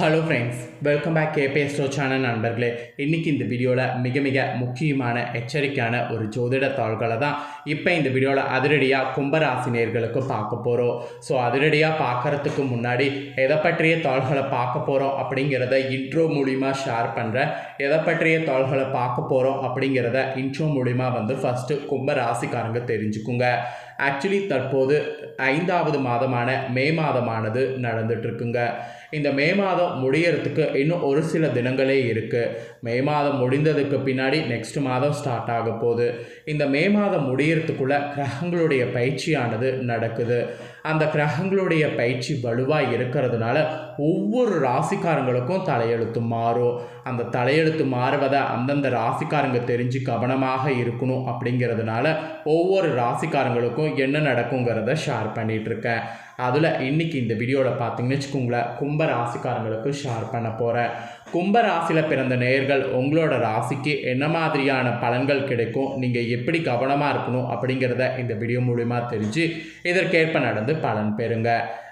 Hello friends welcome back கேபே ஸ்டோ channel நண்பர்களே. இன்றைக்கி இந்த வீடியோவில் மிக மிக முக்கியமான எச்சரிக்கையான ஒரு ஜோதிட தாள்களை தான் இப்போ இந்த வீடியோவில் அதிரடியாக கும்பராசினியர்களுக்கு பார்க்க போகிறோம் ஸோ அதிரடியாக பார்க்குறதுக்கு முன்னாடி எதை பற்றிய தாள்களை பார்க்க போகிறோம் அப்படிங்கிறத இன்ட்ரோ மூலிமா ஷேர் பண்ணுறேன் எதை பற்றிய தாள்களை பார்க்க போகிறோம் அப்படிங்கிறத இன்ட்ரோ மூலிமா வந்து ஃபஸ்ட்டு கும்பராசிக்காரங்க தெரிஞ்சுக்குங்க. ஆக்சுவலி தற்போது ஐந்தாவது மாதமான மே மாதமானது நடந்துட்டுருக்குங்க இந்த மே மாதம் முடியறதுக்கு இன்னும் ஒரு சில தினங்களே இருக்குது மே மாதம் முடிந்ததுக்கு பின்னாடி நெக்ஸ்ட் மாதம் ஸ்டார்ட் ஆக போகுது. இந்த மே மாதம் முடியறதுக்குள்ள கிரகங்களுடைய பயிற்சியானது நடக்குது. அந்த கிரகங்களுடைய பயிற்சி வலுவாக இருக்கிறதுனால ஒவ்வொரு ராசிக்காரங்களுக்கும் தலையெழுத்து மாறும். அந்த தலையெழுத்து மாறுவதை அந்தந்த ராசிக்காரங்க தெரிஞ்சு கவனமாக இருக்கணும் அப்படிங்கிறதுனால ஒவ்வொரு ராசிக்காரங்களுக்கும் என்ன நடக்குங்கிறத ஷேர் பண்ணிகிட்ருக்கேன் அதில் இன்றைக்கி இந்த வீடியோவில் பார்த்தீங்கன்னு வச்சுக்கோங்களேன் கும்ப ராசிக்காரங்களுக்கு ஷேர் பண்ண போகிறேன் கும்ப ராசியில் பிறந்த நேர்கள் உங்களோட ராசிக்கு என்ன மாதிரியான பலன்கள் கிடைக்கும் நீங்கள் எப்படி கவனமாக இருக்கணும் அப்படிங்கிறத இந்த வீடியோ மூலிமா தெரிஞ்சு இதற்கேற்ப நடந்து பலன் பெறுங்க.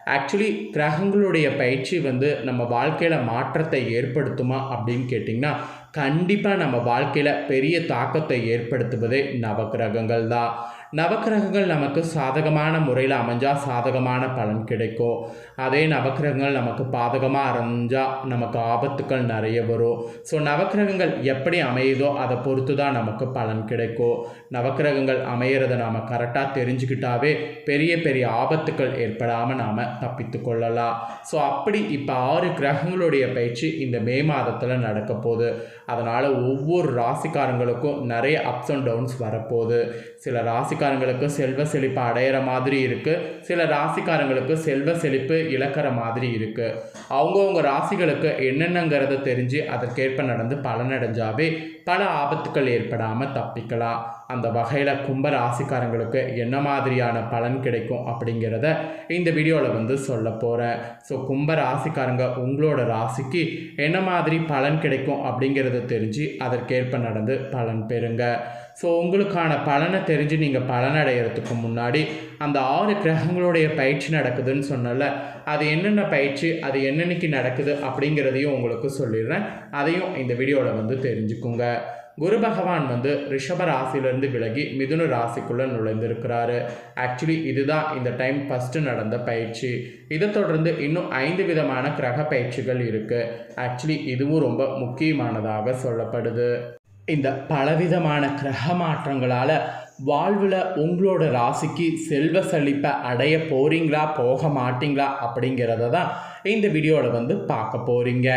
ஆக்சுவலி கிரகங்களுடைய பயிற்சி வந்து நம்ம வாழ்க்கையில் மாற்றத்தை ஏற்படுத்துமா அப்படின்னு கேட்டிங்கன்னா கண்டிப்பாக நம்ம வாழ்க்கையில் பெரிய தாக்கத்தை ஏற்படுத்துவதே நவகிரகங்கள் தான் நவக்கிரகங்கள் நமக்கு சாதகமான முறையில் அமைஞ்சால் சாதகமான பலன் கிடைக்கும். அதே நவக்கிரகங்கள் நமக்கு பாதகமாக அமைஞ்சால் நமக்கு ஆபத்துக்கள் நிறைய வரும். ஸோ நவக்கிரகங்கள் எப்படி அமையுதோ அதை பொறுத்து தான் நமக்கு பலன் கிடைக்கும். நவக்கிரகங்கள் அமையிறத நாம் கரெக்டாக தெரிஞ்சுக்கிட்டாவே பெரிய பெரிய ஆபத்துக்கள் ஏற்படாமல் நாம் தப்பித்து கொள்ளலாம். ஸோ அப்படி இப்போ ஆறு கிரகங்களுடைய பயிற்சி இந்த மே மாதத்தில் நடக்க போகுது. அதனால் ஒவ்வொரு ராசிக்காரங்களுக்கும் நிறைய அப்ஸ் அண்ட் டவுன்ஸ் வரப்போகுது. சில ராசி ராசிக்காரங்களுக்கு செல்வ செழிப்பு அடையிற மாதிரி இருக்குது சில ராசிக்காரங்களுக்கு செல்வ செழிப்பு இழக்கிற மாதிரி இருக்குது அவங்கவுங்க ராசிகளுக்கு என்னென்னங்கிறத தெரிஞ்சு அதற்கேற்ப நடந்து பலனடைஞ்சாவே பல ஆபத்துக்கள் ஏற்படாமல் தப்பிக்கலாம். அந்த வகையில் கும்ப ராசிக்காரங்களுக்கு என்ன மாதிரியான பலன் கிடைக்கும் அப்படிங்கிறத இந்த வீடியோவில் வந்து சொல்ல போகிறேன் ஸோ கும்ப ராசிக்காரங்க உங்களோட ராசிக்கு என்ன மாதிரி பலன் கிடைக்கும் அப்படிங்கிறத தெரிஞ்சு அதற்கேற்ப நடந்து பலன் பெறுங்க. ஸோ உங்களுக்கான பலனை தெரிஞ்சு நீங்கள் பலனடைகிறதுக்கு முன்னாடி அந்த ஆறு கிரகங்களுடைய பயிற்சி நடக்குதுன்னு சொன்னல அது என்னென்ன பயிற்சி அது என்னென்னைக்கு நடக்குது அப்படிங்கிறதையும் உங்களுக்கு சொல்லிடுறேன். அதையும் இந்த வீடியோவில் வந்து தெரிஞ்சுக்குங்க. குரு பகவான் வந்து ரிஷப ராசியிலேருந்து விலகி மிதுன ராசிக்குள்ளே நுழைந்திருக்கிறாரு. ஆக்சுவலி இதுதான் இந்த டைம் ஃபஸ்ட்டு நடந்த பயிற்சி. இதை தொடர்ந்து இன்னும் ஐந்து விதமான கிரக பயிற்சிகள் இருக்குது ஆக்சுவலி இதுவும் ரொம்ப முக்கியமானதாக சொல்லப்படுது. இந்த பலவிதமான கிரக மாற்றங்களால் வாழ்வில் உங்களோட ராசிக்கு செல்வ செழிப்பை அடைய போகிறீங்களா போக மாட்டீங்களா அப்படிங்கிறத தான் இந்த வீடியோவில் வந்து பார்க்க போகிறீங்க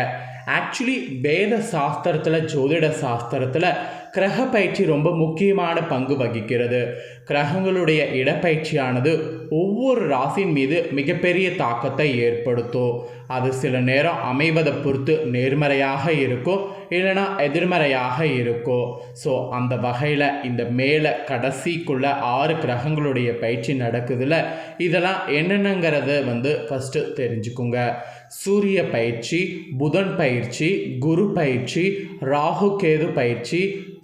ஆக்சுவலி வேத சாஸ்திரத்தில் ஜோதிட சாஸ்திரத்தில் கிரக பயிற்சி ரொம்ப முக்கியமான பங்கு வகிக்கிறது. கிரகங்களுடைய இடப்பயிற்சியானது ஒவ்வொரு ராசியின் மீது மிகப்பெரிய தாக்கத்தை ஏற்படுத்தும். அது சில நேரம் அமைவதை பொறுத்து நேர்மறையாக இருக்கும் இல்லைனா எதிர்மறையாக இருக்கும். ஸோ அந்த வகையில் இந்த மேலே கடைசிக்குள்ள ஆறு கிரகங்களுடைய பயிற்சி நடக்குதுல இதெல்லாம் என்னென்னங்கிறத வந்து ஃபஸ்ட்டு தெரிஞ்சுக்குங்க. சூரிய பயிற்சி புதன் பயிற்சி குரு பயிற்சி ராகு கேது பயிற்சி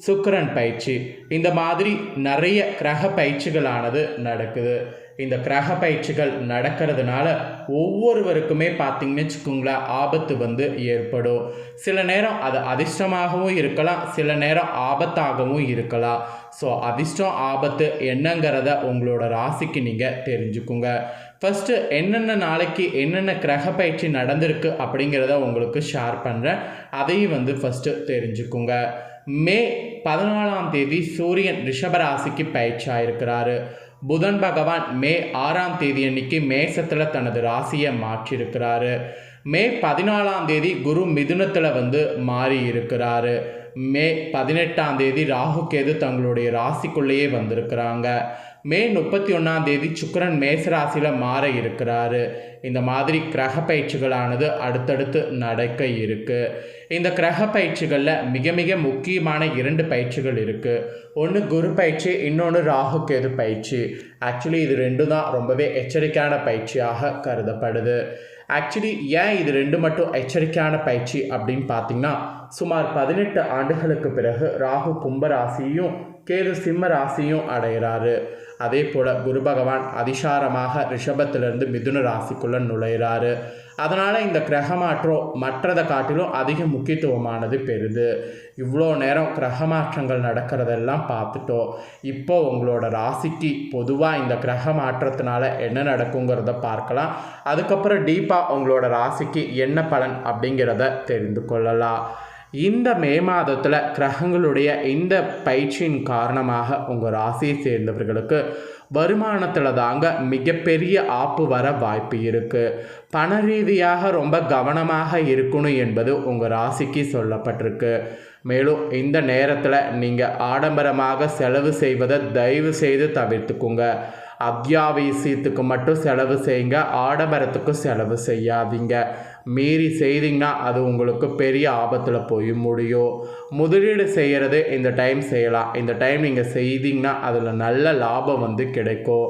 சுக்கரன் பயிற்சி. இந்த மாதிரி நிறைய கிரக பயிற்சிகளானது நடக்குது. இந்த கிரக பயிற்சிகள் நடக்கிறதுனால ஒவ்வொருவருக்குமே பார்த்திங்கன்னு வச்சுக்கோங்களேன் ஆபத்து வந்து ஏற்படும். சில நேரம் அது அதிர்ஷ்டமாகவும் இருக்கலாம் சில நேரம் ஆபத்தாகவும் இருக்கலாம். ஸோ அதிர்ஷ்டம் ஆபத்து என்னங்கிறத உங்களோட ராசிக்கு நீங்கள் தெரிஞ்சுக்குங்க. ஃபஸ்ட்டு என்னென்ன நாளைக்கு என்னென்ன கிரக பயிற்சி நடந்திருக்கு அப்படிங்கிறத உங்களுக்கு ஷேர் பண்ணுறேன் அதையும் வந்து ஃபஸ்ட்டு தெரிஞ்சுக்குங்க. மே பதினாலாம் தேதி சூரியன் ரிஷபராசிக்கு பயிற்சியாக இருக்கிறாரு புதன் பகவான் மே ஆறாம் தேதி அன்னைக்கு மேசத்தில் தனது ராசியை மாற்றியிருக்கிறாரு. மே பதினாலாம் தேதி குரு மிதுனத்தில் வந்து மாறி இருக்கிறாரு மே பதினெட்டாம் தேதி ராகு கேது தங்களுடைய ராசிக்குள்ளேயே வந்திருக்கிறாங்க. மே முப்பத்தி ஒன்றாம் தேதி சுக்கரன் மேசராசியில் மாற இருக்கிறாரு. இந்த மாதிரி கிரக பயிற்சிகளானது அடுத்தடுத்து நடக்க இருக்குது இந்த கிரக பயிற்சிகளில் மிக மிக முக்கியமான இரண்டு பயிற்சிகள் இருக்குது ஒன்று குரு பயிற்சி இன்னொன்று ராகு கேது பயிற்சி. ஆக்சுவலி இது ரெண்டும் தான் ரொம்பவே எச்சரிக்கையான பயிற்சியாக கருதப்படுது. ஆக்சுவலி ஏன் இது ரெண்டு மட்டும் எச்சரிக்கையான பயிற்சி அப்படின்னு பார்த்தீங்கன்னா சுமார் பதினெட்டு ஆண்டுகளுக்கு பிறகு ராகு கும்பராசியும் கேது சிம்ம ராசியும் அடைகிறாரு. அதே போல் குரு பகவான் அதிசாரமாக ரிஷபத்திலிருந்து மிதுன ராசிக்குள்ளே நுழையிறாரு. அதனால் இந்த கிரக மாற்றம் மற்றதை காட்டிலும் அதிக முக்கியத்துவமானது பெறுது. இவ்வளோ நேரம் கிரக மாற்றங்கள் நடக்கிறதெல்லாம் பார்த்துட்டோம். இப்போ உங்களோட ராசிக்கு பொதுவாக இந்த கிரக மாற்றத்தினால என்ன நடக்குங்கிறத பார்க்கலாம். அதுக்கப்புறம் டீப்பாக உங்களோட ராசிக்கு என்ன பலன் அப்படிங்கிறத தெரிந்து கொள்ளலாம். இந்த மே மாதத்தில் கிரகங்களுடைய இந்த பயிற்சியின் காரணமாக உங்கள் ராசியை சேர்ந்தவர்களுக்கு வருமானத்தில் தாங்க மிகப்பெரிய ஆப்பு வர வாய்ப்பு இருக்குது பண ரீதியாக ரொம்ப கவனமாக இருக்கணும் என்பது உங்கள் ராசிக்கு சொல்லப்பட்டிருக்கு. மேலும் இந்த நேரத்தில் நீங்கள் ஆடம்பரமாக செலவு செய்வதை தயவு செய்து தவிர்த்துக்குங்க. அத்தியாவசியத்துக்கு மட்டும் செலவு செய்யுங்க. ஆடம்பரத்துக்கு செலவு செய்யாதீங்க. மீறி செய்தீங்கன்னா அது உங்களுக்கு பெரிய ஆபத்தில் போய் முடியும். முதலீடு செய்கிறது இந்த டைம் செய்யலாம். இந்த டைம் நீங்கள் செய்தீங்கன்னா அதில் நல்ல லாபம் வந்து கிடைக்கும்.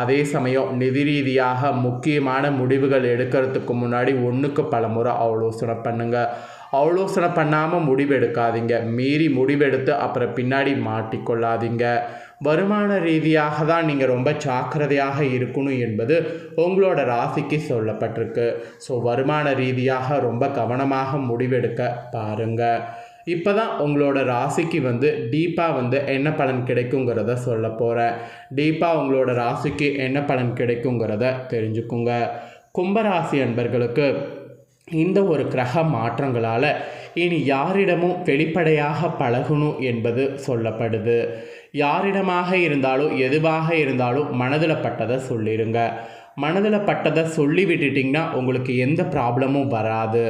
அதே சமயம் நிதி ரீதியாக முக்கியமான முடிவுகள் எடுக்கிறதுக்கு முன்னாடி ஒன்றுக்கு பல முறை ஆலோசனை பண்ணுங்கள் ஆலோசனை பண்ணாமல் முடிவெடுக்காதீங்க மீறி முடிவெடுத்து அப்புறம் பின்னாடி மாட்டிக்கொள்ளாதீங்க. வருமான ரீதியாக தான் நீங்கள் ரொம்ப ஜாக்கிரதையாக இருக்கணும் என்பது உங்களோட ராசிக்கு சொல்லப்பட்டிருக்கு. ஸோ வருமான ரீதியாக ரொம்ப கவனமாக முடிவெடுக்க பாருங்கள் இப்போ தான் உங்களோட ராசிக்கு வந்து டீப்பாக வந்து என்ன பலன் கிடைக்குங்கிறத சொல்ல போகிறேன் டீப்பாக உங்களோட ராசிக்கு என்ன பலன் கிடைக்குங்கிறத தெரிஞ்சுக்குங்க. கும்பராசி அன்பர்களுக்கு இந்த ஒரு கிரக மாற்றங்களால் இனி யாரிடமும் வெளிப்படையாக பழகணும் என்பது சொல்லப்படுது. யாரிடமாக இருந்தாலும் எதுவாக இருந்தாலும் மனதில் பட்டதை சொல்லிடுங்க மனதில் பட்டதை சொல்லி விட்டுட்டிங்கன்னா உங்களுக்கு எந்த ப்ராப்ளமும் வராது.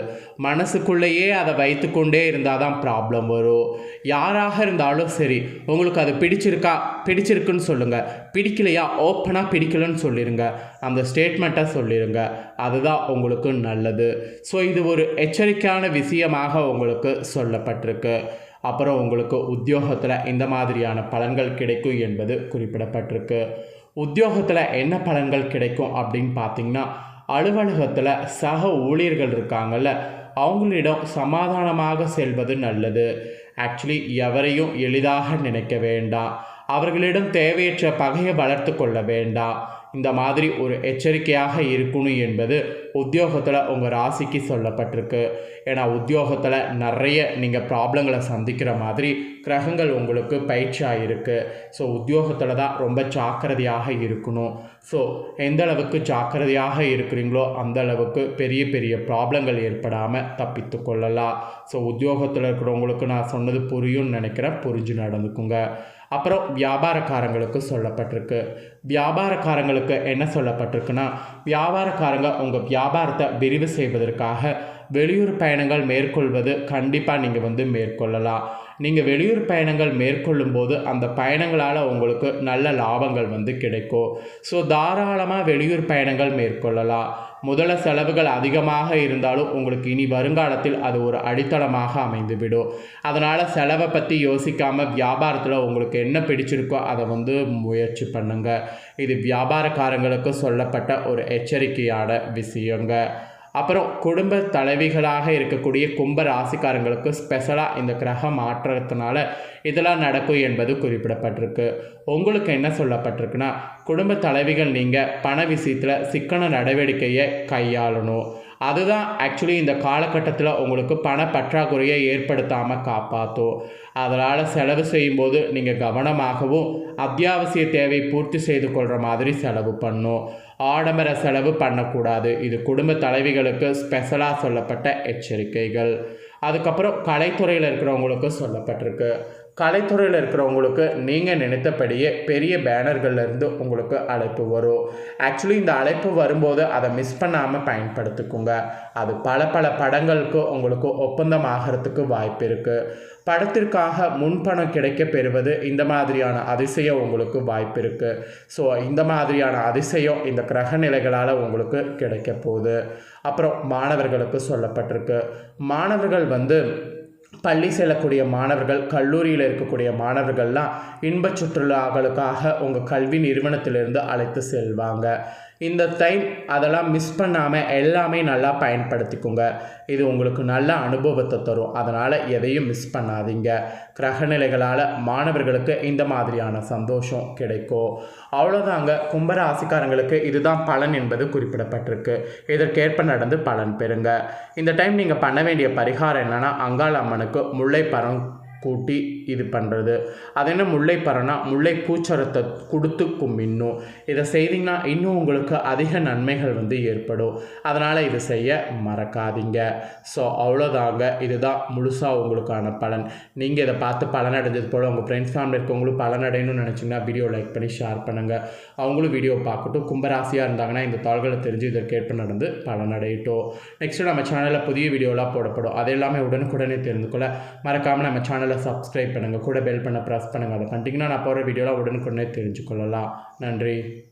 மனசுக்குள்ளேயே அதை வைத்துக்கொண்டே இருந்தால் தான் ப்ராப்ளம் வரும். யாராக இருந்தாலும் சரி உங்களுக்கு அது பிடிச்சிருக்கா பிடிச்சிருக்குன்னு சொல்லுங்கள் பிடிக்கலையா ஓப்பனாக பிடிக்கலன்னு சொல்லிடுங்க அந்த ஸ்டேட்மெண்ட்டை சொல்லிடுங்க அதுதான் உங்களுக்கு நல்லது. ஸோ இது ஒரு எச்சரிக்கையான விஷயமாக உங்களுக்கு சொல்லப்பட்டிருக்கு. அப்புறம் உங்களுக்கு உத்தியோகத்தில் இந்த மாதிரியான பலன்கள் கிடைக்கும் என்பது குறிப்பிடப்பட்டிருக்கு. உத்தியோகத்தில் என்ன பலன்கள் கிடைக்கும் அப்படின்னு பார்த்தீங்கன்னா அலுவலகத்தில் சக ஊழியர்கள் இருக்காங்கல்ல அவங்களிடம் சமாதானமாக செல்வது நல்லது. ஆக்சுவலி எவரையும் எளிதாக நினைக்க வேண்டாம். அவர்களிடம் தேவையற்ற பகையை வளர்த்து கொள்ள வேண்டாம். இந்த மாதிரி ஒரு எச்சரிக்கையாக இருக்கணும் என்பது உத்தியோகத்தில் உங்கள் ராசிக்கு சொல்லப்பட்டிருக்கு. ஏன்னா உத்தியோகத்தில் நிறைய நீங்கள் ப்ராப்ளங்களை சந்திக்கிற மாதிரி கிரகங்கள் உங்களுக்கு பயிற்சியாக இருக்குது ஸோ உத்தியோகத்தில் தான் ரொம்ப ஜாக்கிரதையாக இருக்கணும். ஸோ எந்த அளவுக்கு ஜாக்கிரதையாக இருக்கிறீங்களோ அந்த அளவுக்கு பெரிய பெரிய ப்ராப்ளங்கள் ஏற்படாமல் தப்பித்து கொள்ளலாம். ஸோ உத்தியோகத்தில் இருக்கிறவங்களுக்கு நான் சொன்னது புரியும்னு நினைக்கிறேன். புரிஞ்சு நடந்துக்குங்க. அப்புறம் வியாபாரக்காரங்களுக்கு சொல்லப்பட்டிருக்கு. வியாபாரக்காரங்களுக்கு என்ன சொல்லப்பட்டிருக்குன்னா வியாபாரக்காரங்க உங்கள் வியாபாரத்தை விரிவு செய்வதற்காக வெளியூர் பயணங்கள் மேற்கொள்வது கண்டிப்பாக நீங்கள் வந்து மேற்கொள்ளலாம். நீங்கள் வெளியூர் பயணங்கள் மேற்கொள்ளும் போது அந்த பயணங்களால் உங்களுக்கு நல்ல லாபங்கள் வந்து கிடைக்கும். ஸோ தாராளமாக வெளியூர் பயணங்கள் மேற்கொள்ளலாம். முதல செலவுகள் அதிகமாக இருந்தாலும் உங்களுக்கு இனி வருங்காலத்தில் அது ஒரு அடித்தளமாக அமைந்துவிடும். அதனால் செலவை பற்றி யோசிக்காமல் வியாபாரத்தில் உங்களுக்கு என்ன பிடிச்சிருக்கோ அதை வந்து முயற்சி பண்ணுங்கள் இது வியாபாரக்காரங்களுக்கு சொல்லப்பட்ட ஒரு எச்சரிக்கையான விஷயங்க. அப்புறம் குடும்ப தலைவிகளாக இருக்கக்கூடிய கும்ப ராசிக்காரங்களுக்கு ஸ்பெஷலாக இந்த கிரக மாற்றத்தினால இதெல்லாம் நடக்கும் என்பது குறிப்பிடப்பட்டிருக்கு. உங்களுக்கு என்ன சொல்லப்பட்டிருக்குன்னா குடும்ப தலைவிகள் நீங்கள் பண விஷயத்தில் சிக்கன நடவடிக்கையை கையாளணும். அதுதான் ஆக்சுவலி இந்த காலகட்டத்தில் உங்களுக்கு பண பற்றாக்குறையை ஏற்படுத்தாமல் காப்பாற்றும் அதனால் செலவு செய்யும்போது நீங்கள் கவனமாகவும் அத்தியாவசிய தேவை பூர்த்தி செய்து கொள்கிற மாதிரி செலவு பண்ணும் ஆடம்பர செலவு பண்ணக்கூடாது. இது குடும்ப தலைவிகளுக்கு ஸ்பெஷலாக சொல்லப்பட்ட எச்சரிக்கைகள். அதுக்கப்புறம் கலைத்துறையில் இருக்கிறவங்களுக்கு சொல்லப்பட்டிருக்கு. கலைத்துறையில் இருக்கிறவங்களுக்கு நீங்கள் நினைத்தபடியே பெரிய பேனர்கள்லேருந்து உங்களுக்கு அழைப்பு வரும். ஆக்சுவலி இந்த அழைப்பு வரும்போது அதை மிஸ் பண்ணாமல் பயன்படுத்திக்குங்க. அது பல பல படங்களுக்கு உங்களுக்கு ஒப்பந்தம் ஆகிறதுக்கு வாய்ப்பு இருக்குது படத்திற்காக முன்பணம் கிடைக்க பெறுவது இந்த மாதிரியான அதிசயம் உங்களுக்கு வாய்ப்பு இருக்குது ஸோ இந்த மாதிரியான அதிசயம் இந்த கிரக நிலைகளால் உங்களுக்கு கிடைக்க போகுது. அப்புறம் மாணவர்களுக்கு சொல்லப்பட்டிருக்கு. மாணவர்கள் வந்து பள்ளி செல்லக்கூடிய மாணவர்கள் கல்லூரியில் இருக்கக்கூடிய மாணவர்கள்லாம் இன்ப சுற்றுலாக்களுக்காக உங்கள் கல்வி நிறுவனத்திலிருந்து அழைத்து செல்வாங்க. இந்த டைம் அதெல்லாம் மிஸ் பண்ணாமல் எல்லாமே நல்லா பயன்படுத்திக்கோங்க. இது உங்களுக்கு நல்ல அனுபவத்தை தரும். அதனால் எதையும் மிஸ் பண்ணாதீங்க. கிரகநிலைகளால் மாணவர்களுக்கு இந்த மாதிரியான சந்தோஷம் கிடைக்கும். அவ்வளோதாங்க கும்பராசிக்காரங்களுக்கு இதுதான் பலன் என்பது குறிப்பிடப்பட்டிருக்கு. இதற்கேற்ப நடந்து பலன் பெறுங்க. இந்த டைம் நீங்கள் பண்ண வேண்டிய பரிகாரம் என்னென்னா அங்காள அம்மனுக்கு முல்லைப்பழம் கூட்டி இது பண்ணுறது அது என்ன முல்லைப்பறனா முல்லை பூச்சரத்தை கொடுத்து கும்பிடணும். இதை செய்தீங்கன்னா இன்னும் உங்களுக்கு அதிக நன்மைகள் வந்து ஏற்படும். அதனால் இதை செய்ய மறக்காதீங்க. ஸோ அவ்வளோதாங்க. இதுதான் முழுசாக உங்களுக்கான பலன். நீங்கள் இதை பார்த்து பலன் அடைஞ்சது போல் உங்கள் ஃப்ரெண்ட்ஸ் ஃபேமிலி இருக்கவங்களும் பலன் அடையணும்னு நினச்சிங்கன்னா வீடியோ லைக் பண்ணி ஷேர் பண்ணுங்கள் அவங்களும் வீடியோ பார்க்கட்டும். கும்பராசியாக இருந்தாங்கன்னா இந்த தாள்களை தெரிஞ்சு இதற்கேற்ப நடந்து பலன் அடையட்டும் நெக்ஸ்ட்டு நம்ம சேனலில் புதிய வீடியோலாம் போடப்படும். அது எல்லாமே உடனுக்குடனே தெரிந்து கொள்ள மறக்காமல் நம்ம சேனல் சப்ஸ்கிரைப் பண்ணுங்கள் கூட பெல் பண்ண ப்ரெஸ் பண்ணுங்கள் அதை பண்ணிட்டீங்கன்னா நான் போகிற வீடியோவில் உடனுக்குடனே தெரிஞ்சுக்கொள்ளலாம். நன்றி.